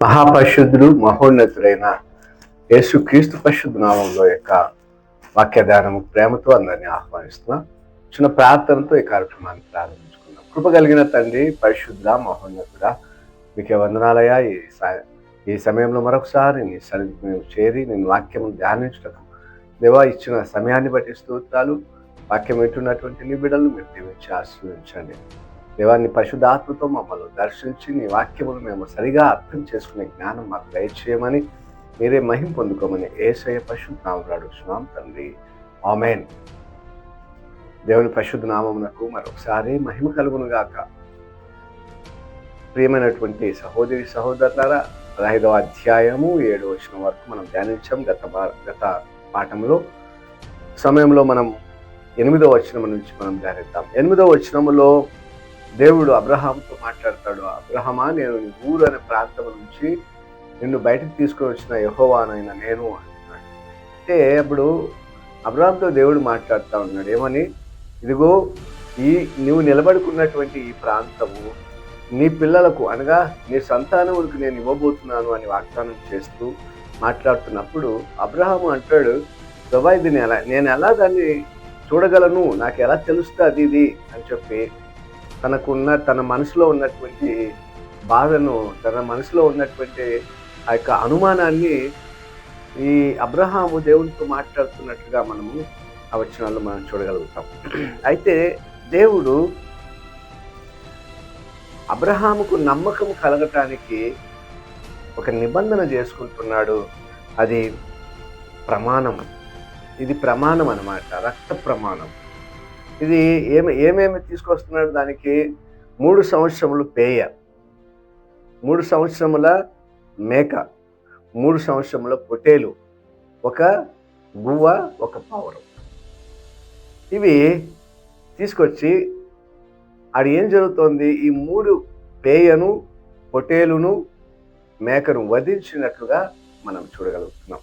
మహాపరిశుద్ధుడు మహోన్నతుడైన యేసుక్రీస్తు పరిశుద్ధ నామంలో యొక్క వాక్యధ్యానము ప్రేమతో అందరినీ ఆహ్వానిస్తున్నాం. చిన్న ప్రార్థనతో ఈ కార్యక్రమాన్ని ప్రారంభించుకుందాం. కృప కలిగిన తండ్రి పరిశుద్ధ మహోన్నతుడ మీకే వందనాలయ ఈ ఈ సమయంలో మరొకసారి నీ సన్నిధికి మేము చేరి నేను వాక్యము ధ్యానించడం దేవా ఇచ్చిన సమయాన్ని బట్టి స్తోత్రాలు వాక్యం వింటున్నటువంటి నీ బిడ్డలు మీరు దీవించి ఆశీర్వదించండి. దేవాన్ని పరిశుద్ధాత్మతో మమ్మల్ని దర్శించి నీ వాక్యములు మేము సరిగా అర్థం చేసుకునే జ్ఞానం మాకు దయచేయమని మీరే మహిం పొందుకోమని ఏసయ పరిశుద్ధనామం అడుగుతున్నాం తండ్రి. ఆమెన్. దేవుని పరిశుద్ధ నామమునకు మరొకసారి మహిమ కలుగును గాక. ప్రియమైనటువంటి సహోదరి సహోదరులారా పదహైదవ అధ్యాయము ఏడు వచ్చిన వరకు మనం ధ్యానించాం గత గత పాఠంలో సమయంలో మనం ఎనిమిదవ వచనం నుంచి మనం ధ్యానిద్దాం. ఎనిమిదవ వచనములో దేవుడు అబ్రహాంతో మాట్లాడతాడు అబ్రహమా నేను నీ ఊరు అనే ప్రాంతం నుంచి నిన్ను బయటకు తీసుకొని వచ్చిన యహోవానైనా నేను అంటున్నాడు. అంటే అప్పుడు అబ్రహాంతో దేవుడు మాట్లాడుతూ ఉన్నాడు. ఏమని? ఇదిగో ఈ నువ్వు నిలబడుకున్నటువంటి ఈ ప్రాంతము నీ పిల్లలకు అనగా నీ సంతానములకు నేను ఇవ్వబోతున్నాను అని వాగ్దానం చేస్తూ మాట్లాడుతున్నప్పుడు అబ్రహాము అంటాడు ప్రభా ఇది నేను ఎలా నేను ఎలా దాన్ని చూడగలను? నాకు ఎలా తెలుస్తుంది ఇది? అని చెప్పి తనకున్న తన మనసులో ఉన్నటువంటి బాధను తన మనసులో ఉన్నటువంటి ఆ యొక్క అనుమానాన్ని ఈ అబ్రహాము దేవునితో మాట్లాడుతున్నట్టుగా మనము ఆ వచనాల్లో మనం చూడగలుగుతాం. అయితే దేవుడు అబ్రహాముకు నమ్మకం కలగటానికి ఒక నిబంధన చేసుకుంటున్నాడు. అది ప్రమాణం. ఇది ప్రమాణం అన్నమాట. రక్త ప్రమాణం. ఇది ఏమి ఏమేమి తీసుకొస్తున్నాడు దానికి? మూడు సంవత్సరములు పేయ. మూడు సంవత్సరముల మేక. మూడు సంవత్సరముల పొటేలు ఒక గువ్వ ఒక పావురం. ఇవి తీసుకొచ్చి ఆడ ఏం జరుగుతోంది? ఈ మూడు పేయను పొటేలును మేకను వధించినట్లుగా మనం చూడగలుగుతున్నాం.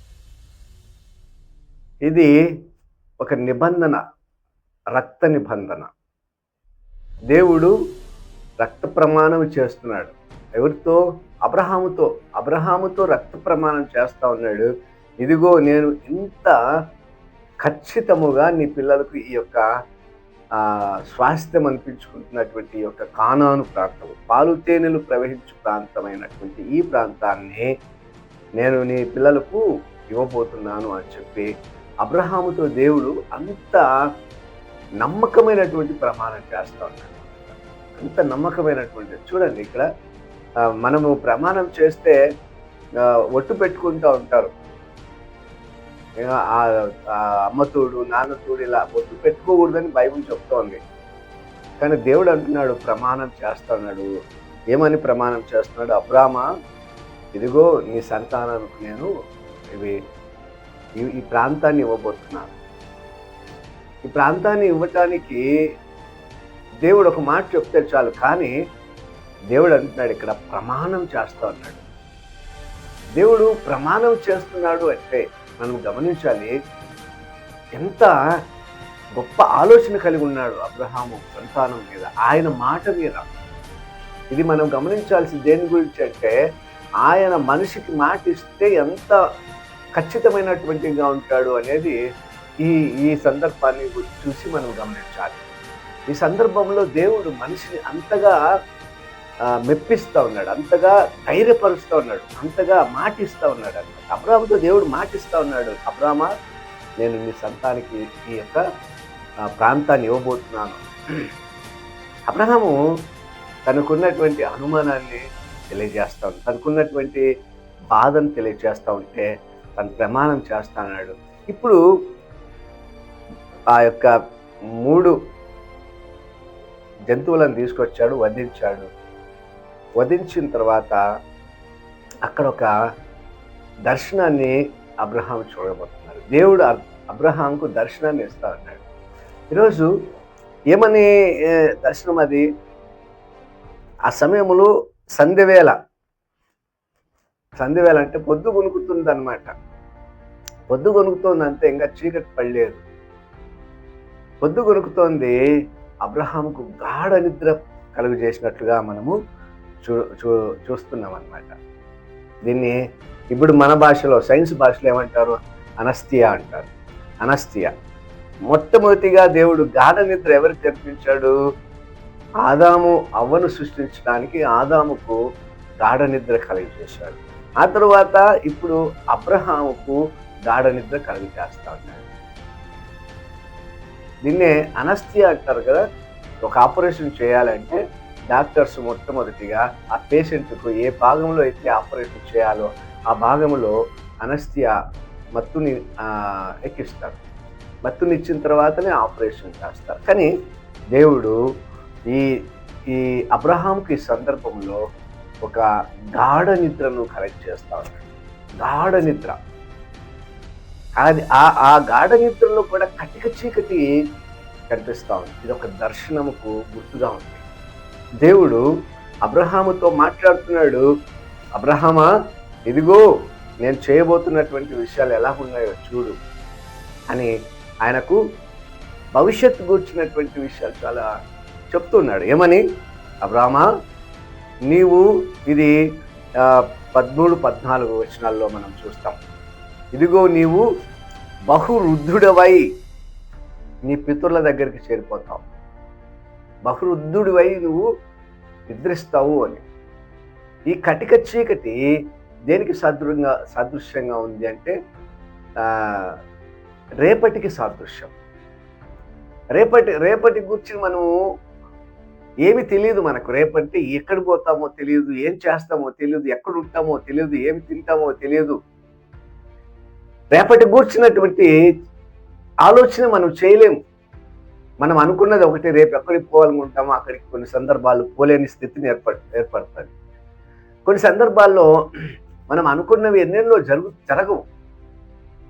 ఇది ఒక నిబంధన. రక్త నిబంధన దేవుడు రక్త ప్రమాణం చేస్తున్నాడు. ఎవరితో? అబ్రహాముతో. అబ్రహాముతో రక్త ప్రమాణం చేస్తూ ఉన్నాడు. ఇదిగో నేను ఇంత ఖచ్చితముగా నీ పిల్లలకు ఈ యొక్క స్వాస్థ్యం అనిపించుకుంటున్నటువంటి ఈ యొక్క కానాను ప్రాంతం పాలు తేనెలు ప్రవహించు ప్రాంతమైనటువంటి ఈ ప్రాంతాన్ని నేను నీ పిల్లలకు ఇవ్వబోతున్నాను అని చెప్పి అబ్రహాముతో దేవుడు అంత నమ్మకమైనటువంటి ప్రమాణం చేస్తా ఉన్నాడు. అంత నమ్మకమైనటువంటి చూడండి ఇక్కడ మనము ప్రమాణం చేస్తే ఒట్టు పెట్టుకుంటూ ఉంటారు. ఆ- అమ్మతోడు నాన్నతోడు ఇలా ఒట్టు పెట్టుకోకూడదని బైబిల్ చెప్తోంది కానీ దేవుడు అంటున్నాడు ప్రమాణం చేస్తున్నాడు ఏమని ప్రమాణం చేస్తున్నాడు? అబ్రామ ఇదిగో నీ సంతానానికి నేను ఇవి ఈ ప్రాంతాన్ని ఇవ్వబోతున్నాను. ఈ ప్రాంతాన్ని ఇవ్వటానికి దేవుడు ఒక మాట చెప్తే చాలు కానీ దేవుడు అంటున్నాడు ఇక్కడ ప్రమాణం చేస్తా ఉన్నాడు. దేవుడు ప్రమాణం చేస్తున్నాడు అంటే మనం గమనించాలి ఎంత గొప్ప ఆలోచన కలిగి ఉన్నాడు అబ్రహాము సంతానం మీద ఆయన మాట మీద. ఇది మనం గమనించాల్సి దేని గురించి అంటే ఆయన మనిషికి మాట ఇస్తే ఎంత ఖచ్చితమైనటువంటిగా ఉంటాడు అనేది ఈ ఈ సందర్భాన్ని చూసి మనం గమనించాలి. ఈ సందర్భంలో దేవుడు మనిషిని అంతగా మెప్పిస్తూ ఉన్నాడు. అంతగా ధైర్యపరుస్తూ ఉన్నాడు. అంతగా మాటిస్తూ ఉన్నాడు అన్నమాట అబ్రాహ్మతో దేవుడు మాటిస్తూ ఉన్నాడు. అబ్రామా నేను నీ సంతానికి ఈ యొక్క ప్రాంతాన్ని ఇవ్వబోతున్నాను. అబ్రహాము తనకున్నటువంటి అనుమానాన్ని తెలియజేస్తా ఉంది తనకున్నటువంటి బాధను తెలియజేస్తూ ఉంటే తను ప్రమాణం చేస్తాన్నాడు ఇప్పుడు ఆ యొక్క మూడు జంతువులను తీసుకొచ్చాడు వధించాడు. వధించిన తర్వాత అక్కడ ఒక దర్శనాన్ని అబ్రహాం చూడబోతున్నారు. దేవుడు అబ్రహాంకు దర్శనాన్ని ఇస్తా ఉన్నాడు ఈరోజు ఏమని దర్శనం అది? ఆ సమయంలో సంధ్యవేళ. సంధ్యవేళ అంటే పొద్దు కొనుకుతుంది అనమాట పొద్దు కొనుకుతోంది అంతే ఇంకా చీకటి పడలేదు. పొద్దు కొనుకుతోంది అబ్రహాంకు గాఢ నిద్ర కలుగు చేసినట్లుగా మనము చూ చూ చూస్తున్నాం అనమాట దీన్ని ఇప్పుడు మన భాషలో సైన్స్ భాషలో ఏమంటారు? అనస్థియా అంటారు. అనస్థియా. మొట్టమొదటిగా దేవుడు గాఢ నిద్ర ఎవరికి కల్పించాడు? ఆదాము అవ్వను సృష్టించడానికి ఆదాముకు గాఢ నిద్ర కలిగజేశాడు. ఆ తరువాత ఇప్పుడు అబ్రహాముకు గాఢ నిద్ర కలిగజేస్తా ఉన్నాడు దీన్నే అనస్థియా అంటారు కదా ఒక ఆపరేషన్ చేయాలంటే డాక్టర్స్ మొట్టమొదటిగా ఆ పేషెంట్కు ఏ భాగంలో అయితే ఆపరేషన్ చేయాలో ఆ భాగంలో అనస్థియా మత్తుని ఎక్కిస్తారు. మత్తుని ఇచ్చిన తర్వాతనే ఆపరేషన్ చేస్తారు. కానీ దేవుడు ఈ ఈ అబ్రహాంకి ఈ సందర్భంలో ఒక గాఢ నిద్రను కరెక్ట్ చేస్తా ఉన్నాడు. గాఢ నిద్ర. అది ఆ ఆ గాఢ నిద్రలో కూడా కటిక చీకటి కనిపిస్తా ఉంది. ఇది ఒక దర్శనముకు గుర్తుగా ఉంది. దేవుడు అబ్రహాముతో మాట్లాడుతున్నాడు అబ్రహామా ఇదిగో నేను చేయబోతున్నటువంటి విషయాలు ఎలా ఉన్నాయో చూడు అని ఆయనకు భవిష్యత్తు గూర్చినటువంటి విషయాలు చాలా చెప్తున్నాడు. ఏమని? అబ్రాహ్మా నీవు ఇది పదమూడు పద్నాలుగు వచనాల్లో మనం చూస్తాం. ఇదిగో నీవు బహురుద్ధుడవై నీ పితరుల దగ్గరికి చేరిపోతావు. బహురుద్ధుడివై నువ్వు నిద్రిస్తావు అని. ఈ కటిక చీకటి దేనికి సదృంగా సాదృశ్యంగా ఉంది అంటే రేపటికి సాదృశ్యం. రేపటి రేపటి గురించి మనము ఏమి తెలియదు మనకు. రేపటి ఎక్కడ పోతామో తెలియదు ఏం చేస్తామో తెలియదు ఎక్కడ ఉంటామో తెలియదు ఏమి తింటామో తెలియదు. రేపటి కూర్చున్నటువంటి ఆలోచన మనం చేయలేము. మనం అనుకున్నది ఒకటి రేపు ఎక్కడికి పోవాలనుకుంటామో అక్కడికి కొన్ని సందర్భాలు పోలేని స్థితిని ఏర్పడు ఏర్పడుతుంది కొన్ని సందర్భాల్లో మనం అనుకున్నవి ఎన్నెన్నో జరుగు జరగవు.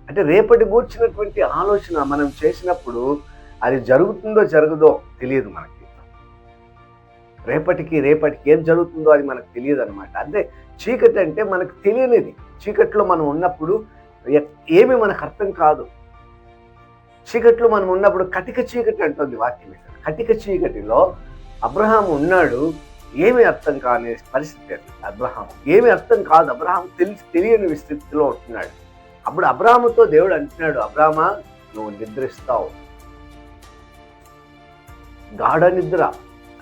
అంటే రేపటి కూర్చున్నటువంటి ఆలోచన మనం చేసినప్పుడు అది జరుగుతుందో జరగదో తెలియదు మనకి. రేపటికి రేపటికి ఏం జరుగుతుందో అది మనకు తెలియదు అనమాట అంటే చీకటి అంటే మనకు తెలియనిది. చీకట్లో మనం ఉన్నప్పుడు ఏమి మనకు అర్థం కాదు. చీకట్లో మనం ఉన్నప్పుడు కటిక చీకటి అంటుంది వాక్యం కటిక చీకటిలో అబ్రహాం ఉన్నాడు ఏమి అర్థం కాని పరిస్థితి అబ్రహాం ఏమి అర్థం కాదు అబ్రహాం తెలిసి తెలియని స్థితిలో ఉంటున్నాడు. అప్పుడు అబ్రాహాముతో దేవుడు అంటున్నాడు అబ్రాహ్మా నువ్వు నిద్రిస్తావు. గాఢ నిద్ర.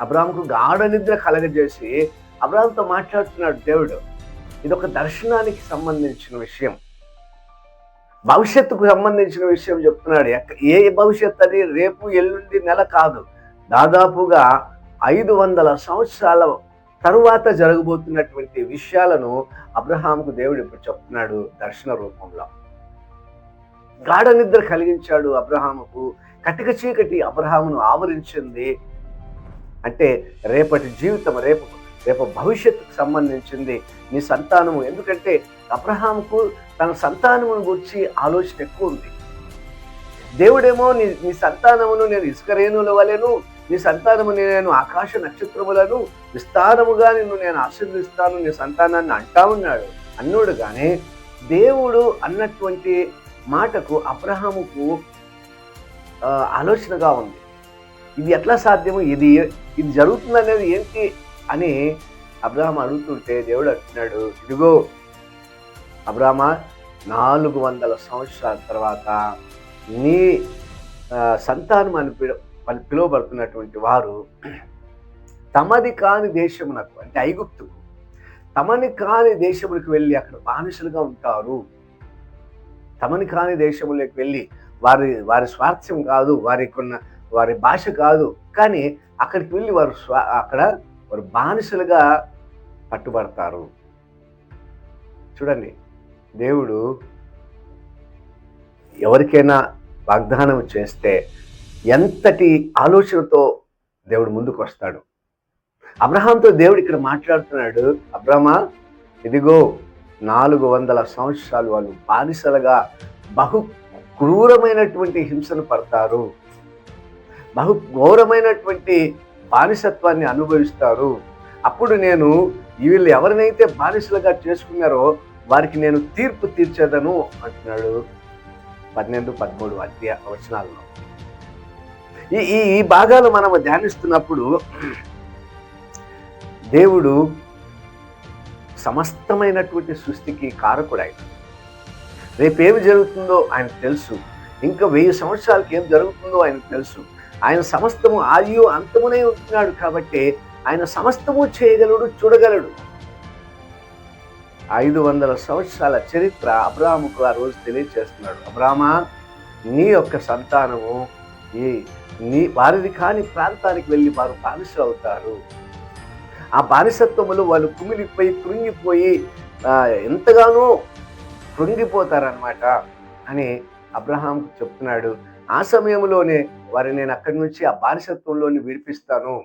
అబ్రాహాంకు గాఢ నిద్ర కలగజేసి అబ్రాహాంతో మాట్లాడుతున్నాడు దేవుడు. ఇది ఒక దర్శనానికి సంబంధించిన విషయం. భవిష్యత్తుకు సంబంధించిన విషయం చెప్తున్నాడు. ఎక్క- ఏ భవిష్యత్ అని రేపు ఎల్లుండి నెల కాదు. దాదాపుగా ఐదు వందల సంవత్సరాల తరువాత జరగబోతున్నటువంటి విషయాలను అబ్రహాంకు దేవుడు ఇప్పుడు చెప్తున్నాడు దర్శన రూపంలో. గాఢ నిద్ర కలిగించాడు అబ్రహాముకు. కటిక చీకటి అబ్రహామును ఆవరించింది. అంటే రేపటి జీవితం రేపు రేపు భవిష్యత్తుకు సంబంధించింది నీ సంతానము. ఎందుకంటే అబ్రహాముకు తన సంతానమును గురించి ఆలోచన ఎక్కువ ఉంది. దేవుడేమో నీ నీ సంతానమును నేను ఇసుకరేణుల వలెను నీ సంతానము నేను ఆకాశ నక్షత్రములను విస్తారముగా నిన్ను నేను ఆశీర్వదిస్తాను నీ సంతానాన్ని అంటా ఉన్నాడు. అన్నాడు కానీ దేవుడు అన్నటువంటి మాటకు అబ్రహాముకు ఆలోచనగా ఉంది. ఇది ఎట్లా సాధ్యము? ఇది ఇది జరుగుతుంది అనేది ఏంటి? అని అబ్రహాం అడుగుతుంటే దేవుడు అంటున్నాడు ఇదిగో అబ్రామా నాలుగు వందల సంవత్సరాల తర్వాత నీ సంతానం అని పిల అని పిలువబడుతున్నటువంటి వారు తమది కాని దేశమునకు అంటే ఐగుప్తుకు తమని కాని దేశములకు వెళ్ళి అక్కడ బానిసలుగా ఉంటారు. తమని కాని దేశములకు వెళ్ళి వారి వారి స్వార్థ్యం కాదు వారికి ఉన్న వారి భాష కాదు. కానీ అక్కడికి వెళ్ళి వారు స్వా అక్కడ వారు బానిసలుగా పట్టుబడతారు. చూడండి దేవుడు ఎవరికైనా వాగ్దానం చేస్తే ఎంతటి ఆలోచనతో దేవుడు ముందుకు వస్తాడు? అబ్రహాంతో దేవుడు ఇక్కడ మాట్లాడుతున్నాడు అబ్రహమా ఇదిగో నాలుగు వందల సంవత్సరాలు వాళ్ళు బానిసలుగా బహు క్రూరమైనటువంటి హింసను పడతారు. బహు ఘోరమైనటువంటి బానిసత్వాన్ని అనుభవిస్తారు. అప్పుడు నేను వీళ్ళు ఎవరినైతే బానిసలుగా చేసుకున్నారో వారికి నేను తీర్పు తీర్చేదను అంటున్నాడు పన్నెండు పదమూడు అధ్య వచనాల్లో. ఈ ఈ ఈ భాగాలు మనము ధ్యానిస్తున్నప్పుడు దేవుడు సమస్తమైనటువంటి సృష్టికి కారకుడు రేపేమి రేపు జరుగుతుందో ఆయన తెలుసు. ఇంకా వెయ్యి సంవత్సరాలకి ఏం జరుగుతుందో ఆయనకు తెలుసు. ఆయన సమస్తము ఆయు అంతమునే ఉంటున్నాడు కాబట్టి ఆయన సమస్తము చేయగలడు చూడగలడు. ఐదు వందల సంవత్సరాల చరిత్ర అబ్రాహముకు ఆ రోజు తెలియచేస్తున్నాడు అబ్రాహ్మా నీ యొక్క సంతానము ఈ నీ వారిది కాని ప్రాంతానికి వెళ్ళి వారు బానిసలు అవుతారు ఆ బానిసత్వములు వాళ్ళు కుమిలిపోయి కృంగిపోయి ఎంతగానో కృంగిపోతారనమాట అని అబ్రహాం చెప్తున్నాడు. ఆ సమయంలోనే వారిని నేను అక్కడి నుంచి ఆ బానిసత్వంలోని విడిపిస్తాను.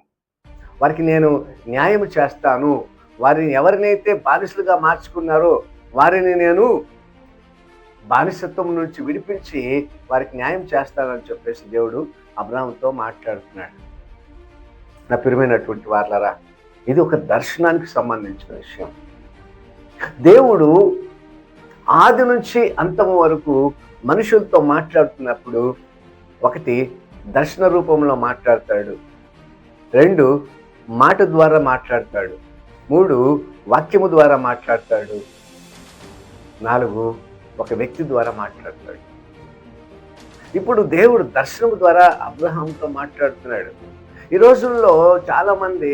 వారికి నేను న్యాయం చేస్తాను. వారిని ఎవరినైతే బానిసలుగా మార్చుకున్నారో వారిని నేను బానిసత్వం నుంచి విడిపించి వారికి న్యాయం చేస్తానని చెప్పేసి దేవుడు అబ్రాహంతో మాట్లాడుతున్నాడు. నా ప్రియమైనటువంటి వాళ్ళరా ఇది ఒక దర్శనానికి సంబంధించిన విషయం. దేవుడు ఆది నుంచి అంతము వరకు మనుషులతో మాట్లాడుతున్నప్పుడు ఒకటి దర్శన రూపంలో మాట్లాడతాడు. రెండు మాట ద్వారా మాట్లాడతాడు. మూడు వాక్యము ద్వారా మాట్లాడతాడు. నాలుగు ఒక వ్యక్తి ద్వారా మాట్లాడతాడు. ఇప్పుడు దేవుడు దర్శనం ద్వారా అబ్రహాంతో మాట్లాడుతున్నాడు. ఈ రోజుల్లో చాలామంది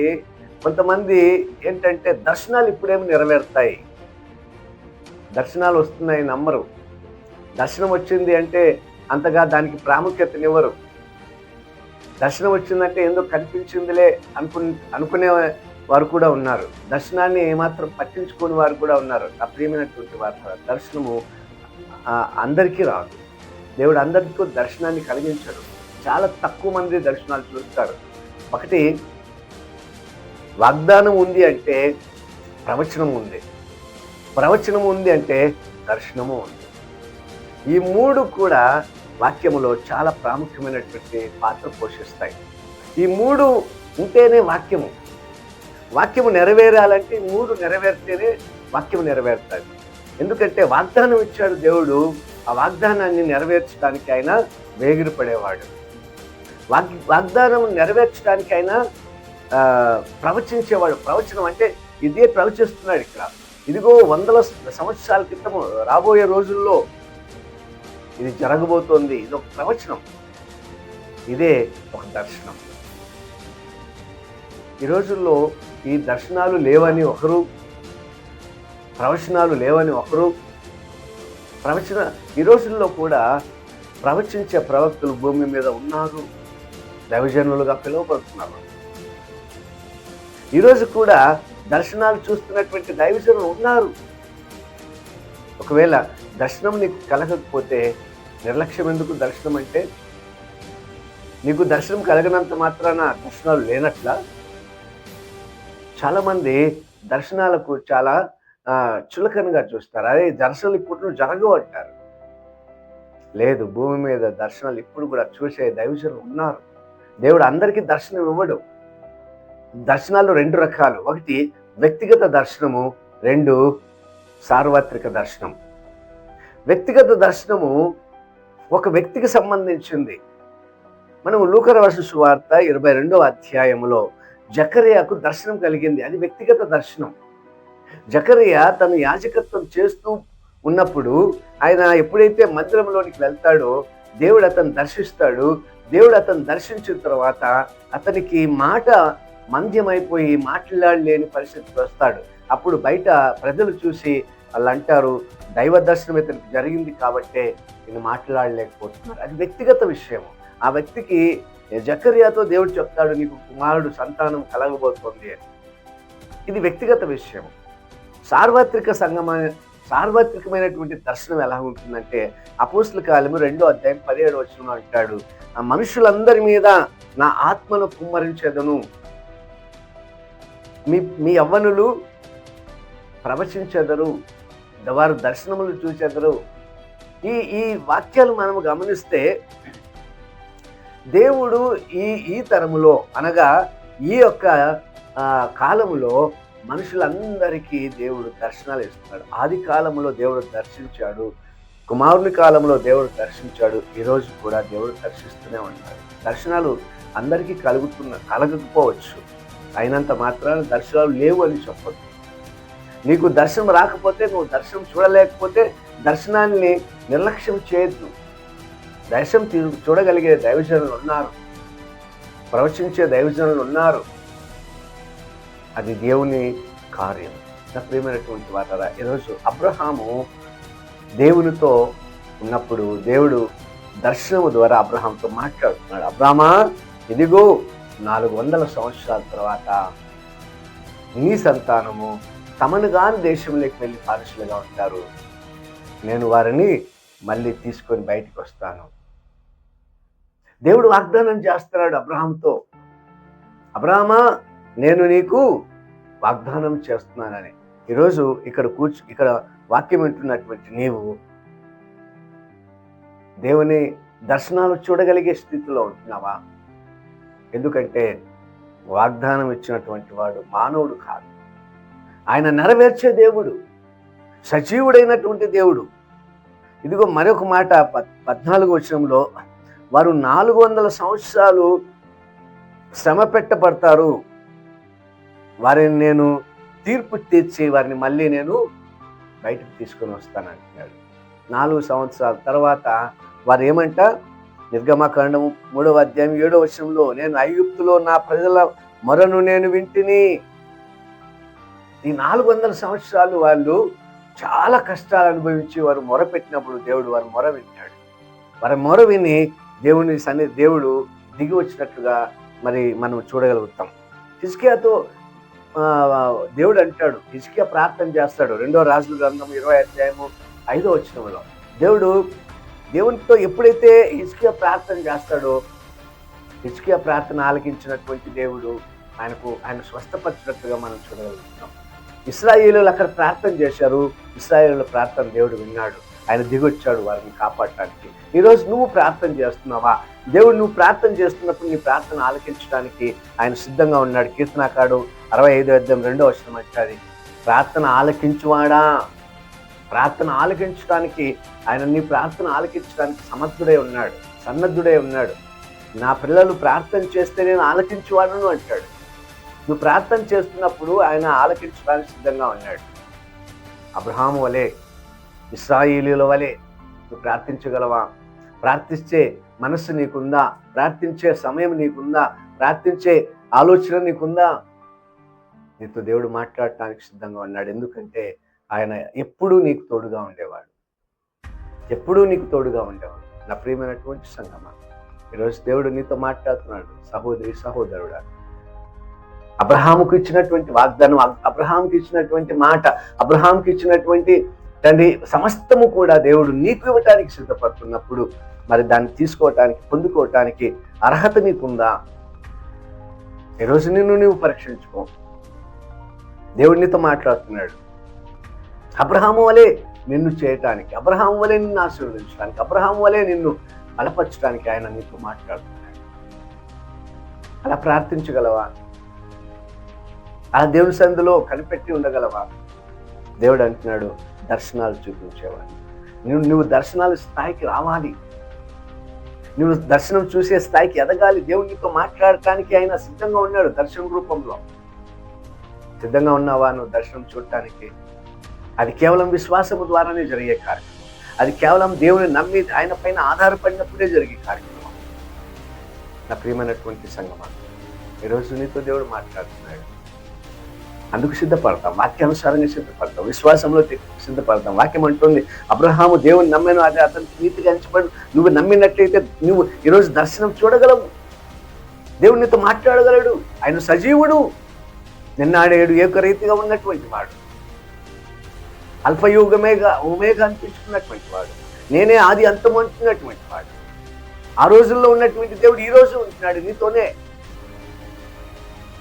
కొంతమంది ఏంటంటే దర్శనాలు ఇప్పుడేమి నెరవేరుతాయి. దర్శనాలు వస్తున్నాయి నమ్మరు. దర్శనం వచ్చింది అంటే అంతగా దానికి ప్రాముఖ్యతనివ్వరు. దర్శనం వచ్చిందంటే ఏందో కనిపించిందిలే అనుకు అనుకునే వారు కూడా ఉన్నారు. దర్శనాన్ని ఏమాత్రం పట్టించుకోని వారు కూడా ఉన్నారు. నా ప్రియమైనటువంటి వారు దర్శనము అందరికీ రాదు. దేవుడు అందరికీ దర్శనాన్ని కలిగించడు. చాలా తక్కువ మంది దర్శనాలు చూస్తారు. ఒకటి వాగ్దానం ఉంది అంటే ప్రవచనం ఉంది. ప్రవచనం ఉంది అంటే దర్శనము ఉంది. ఈ మూడు కూడా వాక్యములో చాలా ప్రాముఖ్యమైనటువంటి పాత్ర పోషిస్తాయి. ఈ మూడు ఉంటేనే వాక్యము. వాక్యము నెరవేరాలంటే మూడు నెరవేరితేనే వాక్యం నెరవేరుతుంది. ఎందుకంటే వాగ్దానం ఇచ్చాడు దేవుడు ఆ వాగ్దానాన్ని నెరవేర్చడానికి ఆయన వేగిరి పడేవాడు. వాగ్ వాగ్దానం నెరవేర్చడానికి ఆయన ప్రవచించేవాడు. ప్రవచనం అంటే ఇదే ప్రవచిస్తున్నాడు ఇక్కడ. ఇదిగో వందల సంవత్సరాల క్రితం రాబోయే రోజుల్లో ఇది జరగబోతోంది. ఇది ఒక ప్రవచనం. ఇదే ఒక దర్శనం. ఈ రోజుల్లో ఈ దర్శనాలు లేవని ఒకరు ప్రవచనాలు లేవని ఒకరు ప్రవచన ఈ రోజుల్లో కూడా ప్రవచించే ప్రవక్తలు భూమి మీద ఉన్నారు దైవజనులుగా పిలువబడుతున్నారు. ఈరోజు కూడా దర్శనాలు చూస్తున్నటువంటి దైవజనులు ఉన్నారు. ఒకవేళ దర్శనం నీకు కలగకపోతే నిర్లక్ష్యం ఎందుకు దర్శనం అంటే నీకు దర్శనం కలగనంత మాత్రాన దర్శనాలు లేనట్లా? చాలామంది దర్శనాలకు చాలా చులకనగా చూస్తారు. అదే దర్శనాలు ఇప్పుడు జరగవు అంటారు లేదు భూమి మీద దర్శనాలు ఇప్పుడు కూడా చూసే దైవజనులు ఉన్నారు. దేవుడు అందరికీ దర్శనం ఇవ్వడు. దర్శనాలు రెండు రకాలు. ఒకటి వ్యక్తిగత దర్శనము రెండు సార్వత్రిక దర్శనం. వ్యక్తిగత దర్శనము ఒక వ్యక్తికి సంబంధించింది. మనం లూకరవశ సువార్త ఇరవై రెండవ అధ్యాయంలో జకరియాకు దర్శనం కలిగింది. అది వ్యక్తిగత దర్శనం. జకరియా తను యాజకత్వం చేస్తూ ఉన్నప్పుడు ఆయన ఎప్పుడైతే మందిరంలోనికి వెళ్తాడో దేవుడు అతను దర్శిస్తాడు. దేవుడు అతను దర్శించిన తర్వాత అతనికి మాట మంద్యమైపోయి మాట్లాడలేని పరిస్థితికి వస్తాడు. అప్పుడు బయట ప్రజలు చూసి వాళ్ళు అంటారు దైవ దర్శనం ఇతనికి జరిగింది కాబట్టే నేను మాట్లాడలేకపోతున్నారు అది వ్యక్తిగత విషయం ఆ వ్యక్తికి జకర్యాతో దేవుడు చెప్తాడు నీకు కుమారుడు సంతానం కలగబోతోంది అని. ఇది వ్యక్తిగత విషయం. సార్వత్రిక సంగమైన సార్వత్రికమైనటువంటి దర్శనం ఎలా ఉంటుందంటే అపోస్తుల కాలము రెండో అధ్యాయం పదిహేడు వచ్చిన అంటాడు ఆ మనుషులందరి మీద నా ఆత్మను కుమ్మరించేదను. మీ మీ యవ్వనులు ప్రవచించెదరు వారు దర్శనములు చూచెదరు. ఈ ఈ వాక్యాలు మనము గమనిస్తే దేవుడు ఈ ఈ తరములో అనగా ఈ యొక్క కాలములో మనుషులందరికీ దేవుడు దర్శనాలు ఇస్తున్నాడు. ఆది కాలంలో దేవుడు దర్శించాడు. కుమారుని కాలంలో దేవుడు దర్శించాడు. ఈరోజు కూడా దేవుడు దర్శిస్తూనే ఉంటాడు దర్శనాలు అందరికీ కలుగుతున్న కలగకపోవచ్చు. అయినంత మాత్రాన దర్శనాలు లేవు అని చెప్పొద్దు. నీకు దర్శనం రాకపోతే నువ్వు దర్శనం చూడలేకపోతే దర్శనాన్ని నిర్లక్ష్యం చేయొద్దు. దర్శనం తీ- చూడగలిగే దైవజనులు ఉన్నారు. ప్రవచించే దైవజనులు ఉన్నారు. అది దేవుని కార్యం. నా ప్రియమైనటువంటి వాటరా ఈరోజు అబ్రహాము దేవునితో ఉన్నప్పుడు దేవుడు దర్శనము ద్వారా అబ్రహాంతో మాట్లాడుతున్నాడు. అబ్రామా ఇదిగో నాలుగు వందల సంవత్సరాల తర్వాత నీ సంతానము తమను కాని దేశంలోకి వెళ్ళి పారిశులుగా ఉంటారు. నేను వారిని మళ్ళీ తీసుకొని బయటకు వస్తాను. దేవుడు వాగ్దానం చేస్తున్నాడు అబ్రహాంతో అబ్రహమా నేను నీకు వాగ్దానం చేస్తున్నానని. ఈరోజు ఇక్కడ కూర్చు ఇక్కడ వాక్యం వింటున్నటువంటి నీవు దేవుని దర్శనాలు చూడగలిగే స్థితిలో ఉంటున్నావా? ఎందుకంటే వాగ్దానం ఇచ్చినటువంటి వాడు మానవుడు కాదు. ఆయన నెరవేర్చే దేవుడు సజీవుడైనటువంటి దేవుడు. ఇదిగో మరొక మాట పద్ పద్నాలుగు వచనంలో వారు నాలుగు వందల సంవత్సరాలు శ్రమ పెట్టబడతారు. వారిని నేను తీర్పు తీర్చి వారిని మళ్ళీ నేను బయటకు తీసుకొని వస్తాను అంటున్నాడు. నాలుగు సంవత్సరాల తర్వాత వారు ఏమంట? నిర్గమకాండము మూడవ అధ్యాయం ఏడవ వర్షంలో నేను ఐగుప్తులో నా ప్రజల మొరను నేను వింటిని. ఈ నాలుగు వందల సంవత్సరాలు వాళ్ళు చాలా కష్టాలు అనుభవించి వారు మొర పెట్టినప్పుడు దేవుడు వారు మొర వింటాడు. వారి మొర విని దేవుని సన్ని దేవుడు దిగి వచ్చినట్లుగా మరి మనం చూడగలుగుతాం. హిజ్కియాతో దేవుడు అంటాడు హిజ్కియా ప్రార్థన చేస్తాడు. రెండో రాజుల గ్రంథం ఇరవై అధ్యాయము ఐదో వచ్చినంలో దేవుడు దేవునితో ఎప్పుడైతే హిజ్కియా ప్రార్థన చేస్తాడో హిజ్కియా ప్రార్థన ఆలకించినటువంటి దేవుడు ఆయనకు ఆయన స్వస్థపరిచినట్టుగా మనం చూడగలుగుతాం. ఇస్రాయేలీలు అక్కడ ప్రార్థన చేశారు ఇస్రాయేలీల ప్రార్థన దేవుడు విన్నాడు. ఆయన దిగొచ్చాడు వారిని కాపాడటానికి. ఈరోజు నువ్వు ప్రార్థన చేస్తున్నావా? దేవుడు నువ్వు ప్రార్థన చేస్తున్నప్పుడు నీ ప్రార్థన ఆలకించడానికి ఆయన సిద్ధంగా ఉన్నాడు. కీర్తనాకాడు అరవై ఐదు అధ్యాయం రెండో వచ్చిన అంటాది ప్రార్థన ఆలకించువాడా? ప్రార్థన ఆలకించడానికి ఆయన నీ ప్రార్థన ఆలకించడానికి సమర్థుడే ఉన్నాడు సన్నద్ధుడే ఉన్నాడు. నా పిల్లలు ప్రార్థన చేస్తే నేను ఆలకించువాడను అంటాడు. నువ్వు ప్రార్థన చేస్తున్నప్పుడు ఆయన ఆలకించడానికి సిద్ధంగా ఉన్నాడు. అబ్రహాము వలే ఇస్రాయిలీల వలె నువ్వు ప్రార్థించగలవా? ప్రార్థించే మనస్సు నీకుందా? ప్రార్థించే సమయం నీకుందా? ప్రార్థించే ఆలోచన నీకుందా? నీతో దేవుడు మాట్లాడటానికి సిద్ధంగా ఉన్నాడు. ఎందుకంటే ఆయన ఎప్పుడూ నీకు తోడుగా ఉండేవాడు. ఎప్పుడూ నీకు తోడుగా ఉండేవాడు. నా ప్రియమైనటువంటి సంగమ ఈరోజు దేవుడు నీతో మాట్లాడుతున్నాడు. సహోదరి సహోదరుడా అబ్రహాముకు ఇచ్చినటువంటి వాగ్దానం అబ్రహాంకి ఇచ్చినటువంటి మాట అబ్రహాంకి ఇచ్చినటువంటి తండ్రి సమస్తము కూడా దేవుడు నీకు ఇవ్వటానికి సిద్ధపడుతున్నప్పుడు మరి దాన్ని తీసుకోవటానికి పొందుకోవటానికి అర్హత నీకుందా? ఈరోజు నిన్ను నీవు పరీక్షించుకో. దేవుడు నీతో మాట్లాడుతున్నాడు. అబ్రహాము వలె నిన్ను చేయటానికి అబ్రహాం వలె నిన్ను ఆశీర్వదించడానికి అబ్రహాం వలె నిన్ను బలపరచడానికి ఆయన నీతో మాట్లాడుతున్నాడు. అలా ప్రార్థించగలవా? ఆ దేవుని సందులో కనిపెట్టి ఉండగలవా? దేవుడు అంటున్నాడు దర్శనాలు చూపించేవాడు. నువ్వు నువ్వు దర్శనాల స్థాయికి రావాలి. నువ్వు దర్శనం చూసే స్థాయికి ఎదగాలి. దేవునితో మాట్లాడటానికి ఆయన సిద్ధంగా ఉన్నాడు దర్శనం రూపంలో. సిద్ధంగా ఉన్నావా? నువ్వు దర్శనం చూడటానికి. అది కేవలం విశ్వాసము ద్వారానే జరిగే కార్యక్రమం. అది కేవలం దేవుని నమ్మి ఆయన పైన ఆధారపడినప్పుడే జరిగే కార్యక్రమం. నా ప్రియమైనటువంటి సంగమా ఈరోజు నీతో దేవుడు మాట్లాడుతున్నాడు. అందుకు సిద్ధపడతాం వాక్యానుసారంగా సిద్ధపడతాం విశ్వాసంలో సిద్ధపడతాం. వాక్యం అంటుంది అబ్రహాము దేవుని నమ్మాను అది అతనికి నీతిగా ఎంచబడి నువ్వు నమ్మినట్లయితే నువ్వు ఈరోజు దర్శనం చూడగలవు. దేవుడు నీతో మాట్లాడగలడు. ఆయన సజీవుడు. నిన్నాడేడు ఏకరీతిగా ఉన్నటువంటి వాడు. అల్పయుగమేగా ఉమేగా అనిపించుకున్నటువంటి వాడు. నేనే ఆది అంతం అంటున్నటువంటి వాడు. ఆ రోజుల్లో ఉన్నటువంటి దేవుడు ఈ రోజు ఉంటున్నాడు నీతోనే.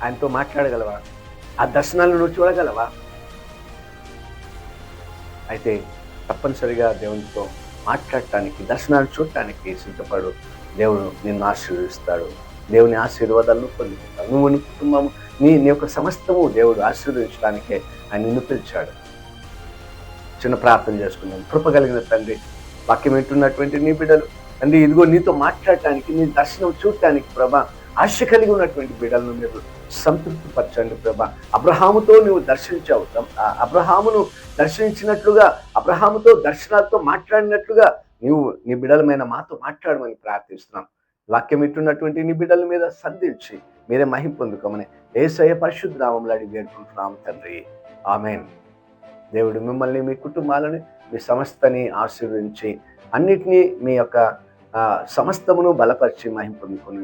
ఆయనతో మాట్లాడగలవాడు. ఆ దర్శనాలను నువ్వు చూడగలవా? అయితే తప్పనిసరిగా దేవునితో మాట్లాడటానికి దర్శనాలు చూడటానికి సిద్ధపడు. దేవుడు నిన్ను ఆశీర్వదిస్తాడు. దేవుని ఆశీర్వాదాలను పొందుకుంటావు నువ్వు నీ కుటుంబం నీ నీ యొక్క సమస్తము దేవుడు ఆశీర్వదించడానికే ఆయన నిన్ను పిలిచాడు. చిన్న ప్రార్థన చేసుకున్నాను కృప కలిగిన తండ్రి వాక్యం వింటున్నటువంటి నీ బిడ్డలు తండ్రి ఇదిగో నీతో మాట్లాడటానికి నీ దర్శనం చూడటానికి ప్రభా ఆశ కలిగి ఉన్నటువంటి బిడ్డలను మీరు సంతృప్తి పరచండి ప్రభా. అబ్రహాముతో నువ్వు దర్శించావు అబ్రహామును దర్శించినట్లుగా అబ్రహాముతో దర్శనాలతో మాట్లాడినట్లుగా నీవు నీ బిడ్డలమైన మాతో మాట్లాడమని ప్రార్థిస్తున్నాం. వాక్యం ఇట్టున్నటువంటి నీ బిడ్డల మీద సంధించి మీరే మహిం పొందుకోమని ఏసయ పరిశుద్ధ నామంలో అడిగి వేడుకుంటున్నాం తండ్రి. ఆమెన్. దేవుడు మిమ్మల్ని మీ కుటుంబాలను మీ సంస్థని ఆశీర్వదించి అన్నిటినీ మీ యొక్క ఆ, సమస్తమును బలపరిచి మహింపొందుకొని